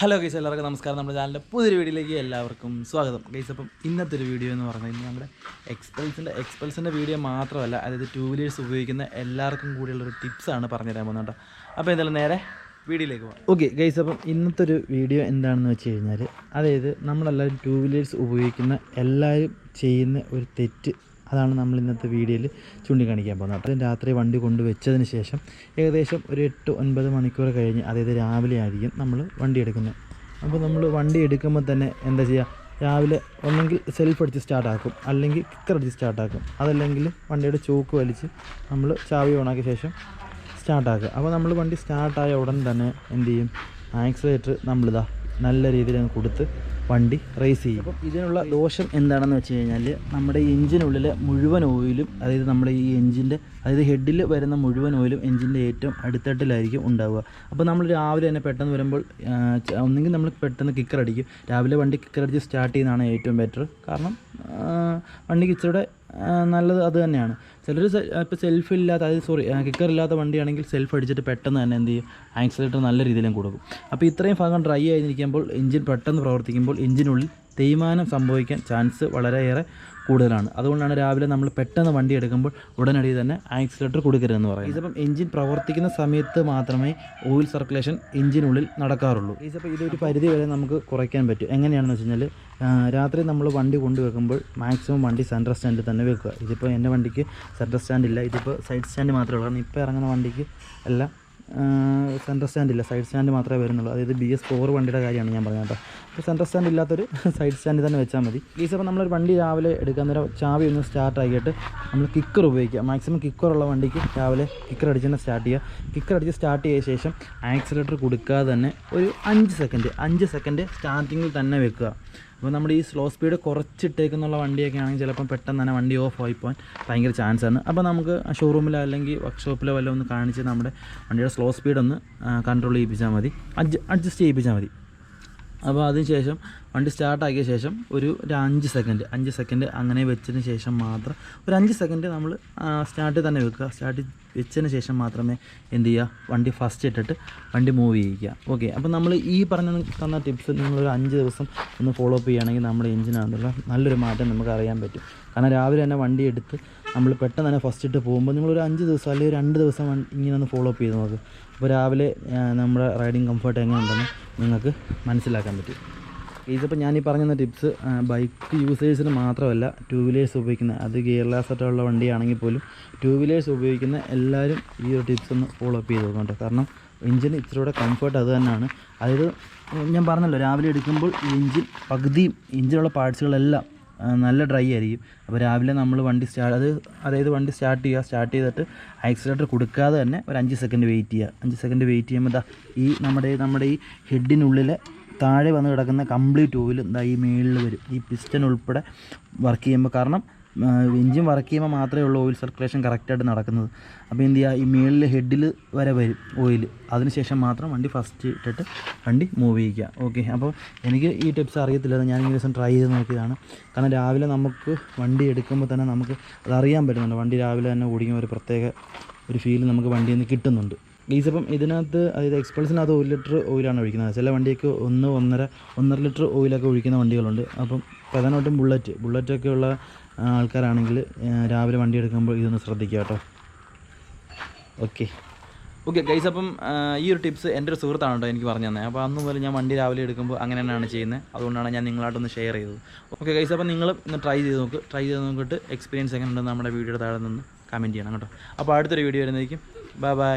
Hello guys എല്ലാവർക്കും നമസ്കാരം. നമ്മുടെ ചാനലിന്റെ പുതിയൊരു വീഡിയോയിലേക്ക് എല്ലാവർക്കും സ്വാഗതം. ഗൈസ് അപ്പം ഇന്നത്തെ ഒരു വീഡിയോ എന്ന് പറഞ്ഞു കഴിഞ്ഞാൽ നമ്മുടെ എക്സ്പെൽസിന്റെ എക്സ്പെൽസിന്റെ വീഡിയോ മാത്രമല്ല അതായത് ടൂ വീലേഴ്സ് ഉപയോഗിക്കുന്ന എല്ലാവർക്കും കൂടിയുള്ളൊരു ടിപ്സാണ് പറഞ്ഞുതരാൻ പോകുന്നത് കേട്ടോ. അപ്പോൾ എന്തായാലും നേരെ വീഡിയോയിലേക്ക് പോകാം. ഓക്കെ ഗൈസ് അപ്പം ഇന്നത്തെ ഒരു വീഡിയോ എന്താണെന്ന് വെച്ച് കഴിഞ്ഞാൽ അതായത് നമ്മളെല്ലാവരും ടൂ വീലേഴ്സ് ഉപയോഗിക്കുന്ന എല്ലാവരും ചെയ്യുന്ന ഒരു തെറ്റ് അതാണ് നമ്മൾ ഇന്നത്തെ വീഡിയോയിൽ ചൂണ്ടിക്കാണിക്കാൻ പോകുന്നത്. അത്രയും രാത്രി വണ്ടി കൊണ്ടുവച്ചതിന് ശേഷം ഏകദേശം ഒരു എട്ട് ഒൻപത് മണിക്കൂർ കഴിഞ്ഞ് അതായത് രാവിലെ ആയിരിക്കും നമ്മൾ വണ്ടി എടുക്കുന്നത്. അപ്പോൾ നമ്മൾ വണ്ടി എടുക്കുമ്പോൾ തന്നെ എന്താ ചെയ്യുക? രാവിലെ ഒന്നെങ്കിൽ സെൽഫ് അടിച്ച് സ്റ്റാർട്ടാക്കും അല്ലെങ്കിൽ കിക്കർ അടിച്ച് സ്റ്റാർട്ടാക്കും അതല്ലെങ്കിൽ വണ്ടിയുടെ ചോക്ക് വലിച്ച് നമ്മൾ ചാവി ഓണാക്കിയ ശേഷം സ്റ്റാർട്ടാക്കുക അപ്പോൾ നമ്മൾ വണ്ടി സ്റ്റാർട്ടായ ഉടൻ തന്നെ എന്ത് ചെയ്യും? ആക്സിലേറ്റർ നമ്മളിതാ നല്ല രീതിയിൽ കൊടുത്ത് വണ്ടി റേസ് ചെയ്യും. അപ്പം ഇതിനുള്ള ദോഷം എന്താണെന്ന് വെച്ച് കഴിഞ്ഞാൽ നമ്മുടെ ഈ എഞ്ചിനുള്ളിലെ മുഴുവൻ ഓയിലും അതായത് നമ്മുടെ ഈ എഞ്ചിന്റെ അതായത് ഹെഡിൽ വരുന്ന മുഴുവൻ ഓയിലും എഞ്ചിന്റെ ഏറ്റവും അടുത്തട്ടിലായിരിക്കും ഉണ്ടാവുക. അപ്പോൾ നമ്മൾ രാവിലെ തന്നെ പെട്ടെന്ന് വരുമ്പോൾ ഒന്നെങ്കിൽ നമ്മൾ പെട്ടെന്ന് കിക്കർ അടിക്കും. രാവിലെ വണ്ടി കിക്കർ അടിച്ച് സ്റ്റാർട്ട് ചെയ്യുന്നതാണ് ഏറ്റവും ബെറ്റർ കാരണം വണ്ടിക്ക് ഇച്ചിരി നല്ലത് അത് തന്നെയാണ്. ചിലർ ഇപ്പോൾ സെൽഫ് ഇല്ലാത്ത അതായത് സോറി കിക്കർ ഇല്ലാത്ത വണ്ടിയാണെങ്കിൽ സെൽഫ് അടിച്ചിട്ട് പെട്ടെന്ന് തന്നെ എന്ത് ചെയ്യും? ആക്സിലേറ്റർ നല്ല രീതിയിലും കൊടുക്കും. അപ്പോൾ ഇത്രയും ഭാഗം ഡ്രൈ ആയിരിക്കുമ്പോൾ എഞ്ചിൻ പെട്ടെന്ന് പ്രവർത്തിക്കുമ്പോൾ എഞ്ചിനുള്ളിൽ തേയ്മാനം സംഭവിക്കാൻ ചാൻസ് വളരെയേറെ കൂടുതലാണ്. അതുകൊണ്ടാണ് രാവിലെ നമ്മൾ പെട്ടെന്ന് വണ്ടി എടുക്കുമ്പോൾ ഉടനടി തന്നെ ആക്സിലേറ്റർ കൊടുക്കരുതെന്ന് പറയുന്നത്. ഇതിപ്പം എഞ്ചിൻ പ്രവർത്തിക്കുന്ന സമയത്ത് മാത്രമേ ഓയിൽ സർക്കുലേഷൻ എഞ്ചിനുള്ളിൽ നടക്കാറുള്ളൂ. ഇതിപ്പോൾ ഇതൊരു പരിധി വരെ നമുക്ക് കുറയ്ക്കാൻ പറ്റും. എങ്ങനെയാണെന്ന് വെച്ച് കഴിഞ്ഞാൽ രാത്രി നമ്മൾ വണ്ടി കൊണ്ടുവെക്കുമ്പോൾ മാക്സിമം വണ്ടി സെൻട്രൽ സ്റ്റാൻഡിൽ തന്നെ വെക്കുക. ഇതിപ്പോൾ എന്റെ വണ്ടിക്ക് സെൻട്രൽ സ്റ്റാൻഡ് ഇല്ല. ഇതിപ്പോൾ സൈഡ് സ്റ്റാൻഡ് മാത്രമേ ഉള്ളൂ. കാരണം ഇപ്പോൾ ഇറങ്ങുന്ന വണ്ടിക്ക് എല്ലാം സെൻട്രൽ സ്റ്റാൻഡ് ഇല്ല സൈഡ് സ്റ്റാൻഡ് മാത്രമേ വരുന്നുള്ളൂ. അതായത് ബി എസ് ഫോർ വണ്ടിയുടെ കാര്യമാണ് ഞാൻ പറഞ്ഞത് കേട്ടോ. അപ്പോൾ സെൻട്രൽ സ്റ്റാൻഡ് ഇല്ലാത്തൊരു സൈഡ് സ്റ്റാൻഡ് തന്നെ വെച്ചാൽ മതി. ഈ സമയം നമ്മളൊരു വണ്ടി രാവിലെ എടുക്കാൻ നേരം ചാവി ഒന്ന് സ്റ്റാർട്ട് ആക്കിയിട്ട് നമ്മൾ കിക്കർ ഉപയോഗിക്കുക. മാക്സിമം കിക്കറുള്ള വണ്ടിക്ക് രാവിലെ കിക്കർ അടിച്ച് തന്നെ സ്റ്റാർട്ട് ചെയ്യുക. കിക്കർ അടിച്ച് സ്റ്റാർട്ട് ചെയ്ത ശേഷം ആക്സിലേറ്റർ കൊടുക്കാതെ തന്നെ ഒരു അഞ്ച് സെക്കൻഡ് അഞ്ച് സെക്കൻഡ് സ്റ്റാർട്ടിങ്ങിൽ തന്നെ വെക്കുക. അപ്പോൾ നമ്മൾ ഈ സ്ലോ സ്പീഡ് കുറച്ചിട്ടേക്കുന്നുള്ള വണ്ടിയൊക്കെ ആണെങ്കിൽ ചിലപ്പോൾ പെട്ടെന്ന് തന്നെ വണ്ടി ഓഫ് ആയി പോകാൻ ഭയങ്കര ചാൻസ് ആണ്. അപ്പോൾ നമുക്ക് ഷോറൂമിലോ അല്ലെങ്കിൽ വർക്ക്ഷോപ്പിലോ വല്ലതും ഒന്ന് കാണിച്ച് നമ്മുടെ വണ്ടിയുടെ സ്ലോ സ്പീഡ് ഒന്ന് കൺട്രോൾ ചെയ്യിപ്പിച്ചാൽ മതി. അഡ്ജസ്റ്റ് ചെയ്യിപ്പിച്ചാൽ മതി. അപ്പോൾ അതിനുശേഷം വണ്ടി സ്റ്റാർട്ടാക്കിയ ശേഷം ഒരു ഒരു അഞ്ച് സെക്കൻഡ് അഞ്ച് സെക്കൻഡ് അങ്ങനെ വെച്ചതിന് ശേഷം മാത്രം ഒരു അഞ്ച് സെക്കൻഡ് നമ്മൾ സ്റ്റാർട്ടിൽ തന്നെ വെക്കുക. സ്റ്റാർട്ട് വെച്ചതിന് ശേഷം മാത്രമേ എന്ത് ചെയ്യുക? വണ്ടി ഫസ്റ്റ് ഇട്ടിട്ട് വണ്ടി മൂവ് ചെയ്യിക്കുക. ഓക്കെ അപ്പോൾ നമ്മൾ ഈ പറഞ്ഞ തന്ന ടിപ്സ് നിങ്ങളൊരു അഞ്ച് ദിവസം ഒന്ന് ഫോളോ അപ്പ് ചെയ്യുകയാണെങ്കിൽ നമ്മുടെ എഞ്ചിനകത്തുള്ള നല്ലൊരു മാറ്റം നമുക്ക് അറിയാൻ പറ്റും. കാരണം രാവിലെ തന്നെ വണ്ടി എടുത്ത് നമ്മൾ പെട്ടെന്ന് തന്നെ ഫസ്റ്റ് ഇട്ട് പോകുമ്പോൾ നിങ്ങളൊരു അഞ്ച് ദിവസം അല്ലെങ്കിൽ രണ്ട് ദിവസം ഇങ്ങനെ ഒന്ന് ഫോളോ അപ്പ് ചെയ്ത് നോക്കുക അപ്പോൾ രാവിലെ നമ്മുടെ റൈഡിങ് കംഫർട്ട് എങ്ങനെയുണ്ടെന്ന് നിങ്ങൾക്ക് മനസ്സിലാക്കാൻ പറ്റും. ഇതിപ്പോൾ ഞാൻ ഈ പറഞ്ഞ ടിപ്സ് ബൈക്ക് യൂസേഴ്സിന് മാത്രമല്ല ടു വീലേഴ്സ് ഉപയോഗിക്കുന്ന അത് ഗിയർലെസ് ആയിട്ടുള്ള വണ്ടിയാണെങ്കിൽ പോലും ടൂ വീലേഴ്സ് ഉപയോഗിക്കുന്ന എല്ലാവരും ഈ ഒരു ടിപ്സ് ഒന്ന് ഫോളോ അപ്പ് ചെയ്ത് നോക്കട്ടെ കാരണം എഞ്ചിന് ഇച്ചിരി കൂടെ കംഫർട്ട് അത് തന്നെയാണ്. അതായത് ഞാൻ പറഞ്ഞല്ലോ രാവിലെ എടുക്കുമ്പോൾ എഞ്ചിൻ പകുതിയും എഞ്ചിനുള്ള പാർട്സുകളെല്ലാം നല്ല ഡ്രൈ ആയിരിക്കും. അപ്പോൾ രാവിലെ നമ്മൾ വണ്ടി സ്റ്റാർട്ട് അത് അതായത് വണ്ടി സ്റ്റാർട്ട് ചെയ്യുക സ്റ്റാർട്ട് ചെയ്തിട്ട് ആക്സിലേറ്റർ കൊടുക്കാതെ തന്നെ ഒരു അഞ്ച് സെക്കൻഡ് വെയിറ്റ് ചെയ്യുക. അഞ്ച് സെക്കൻഡ് വെയിറ്റ് ചെയ്യുമ്പോൾ ഈ നമ്മുടെ നമ്മുടെ ഈ ഹെഡിനുള്ളിലെ താഴെ വന്ന് കിടക്കുന്ന കംപ്ലീറ്റ് ഓയിൽ എന്താ ഈ മേളിൽ വരും. ഈ പിസ്റ്റൻ ഉൾപ്പെടെ വർക്ക് ചെയ്യുമ്പോൾ കാരണം എഞ്ചിൻ വർക്ക് ചെയ്യുമ്പോൾ മാത്രമേ ഉള്ളൂ ഓയിൽ സർക്കുലേഷൻ കറക്റ്റായിട്ട് നടക്കുന്നത്. അപ്പോൾ എന്ത് ചെയ്യുക ഈ മേളിൽ ഹെഡിൽ വരെ വരും ഓയിൽ അതിനുശേഷം മാത്രം വണ്ടി ഫസ്റ്റ് ഇട്ടിട്ട് വണ്ടി മൂവ് ചെയ്യിക്കുക. ഓക്കെ അപ്പോൾ എനിക്ക് ഈ ടിപ്സ് അറിയത്തില്ല ഞാൻ ഈ ദിവസം ട്രൈ ചെയ്ത് നോക്കിയതാണ്. കാരണം രാവിലെ നമുക്ക് വണ്ടി എടുക്കുമ്പോൾ തന്നെ നമുക്ക് അതറിയാൻ പറ്റുന്നുണ്ട്. വണ്ടി രാവിലെ തന്നെ ഓടിക്കുമ്പോൾ ഒരു പ്രത്യേക ഒരു ഫീൽ നമുക്ക് വണ്ടിയിൽ നിന്ന് കിട്ടുന്നുണ്ട്. ഗീസ് അപ്പം ഇതിനകത്ത് അതായത് എക്സ്പ്രസിനകത്ത് ഒരു ലിറ്റർ ഓയിലാണ് ഒഴിക്കുന്നത്. ചില വണ്ടിയൊക്കെ ഒന്ന് ഒന്നര ഒന്നര ലിറ്റർ ഓയിലൊക്കെ ഒഴിക്കുന്ന വണ്ടികളുണ്ട്. അപ്പം പ്രധാനമായിട്ടും ബുള്ളറ്റ്. ബുള്ളറ്റൊക്കെ ഉള്ള ആൾക്കാരാണെങ്കിൽ രാവിലെ വണ്ടി എടുക്കുമ്പോൾ ഇതൊന്ന് ശ്രദ്ധിക്കുക കേട്ടോ. ഓക്കെ. ഓക്കെ ഗൈസ് അപ്പം ഈ ഒരു ടിപ്സ് എന്റെ ഒരു സുഹൃത്താണ് കേട്ടോ എനിക്ക് പറഞ്ഞു തന്നെ അപ്പോൾ അന്ന് പോലെ ഞാൻ വണ്ടി രാവിലെ എടുക്കുമ്പോൾ അങ്ങനെ തന്നെയാണ് ചെയ്യുന്നത്. അതുകൊണ്ടാണ് ഞാൻ നിങ്ങളായിട്ടൊന്ന് ഷെയർ ചെയ്തത്. ഓക്കെ ഗൈസ് അപ്പം നിങ്ങൾ ഒന്ന് ട്രൈ ചെയ്ത് നോക്ക്. ട്രൈ ചെയ്ത് നോക്കിയിട്ട് എക്സ്പീരിയൻസ് എങ്ങനെ ഉണ്ടെന്ന് നമ്മുടെ വീഡിയോയുടെ താഴെ നിന്ന് കമന്റ് ചെയ്യണം കേട്ടോ. അപ്പോൾ അടുത്തൊരു വീഡിയോ വരുന്നതായിരിക്കും. Bye bye.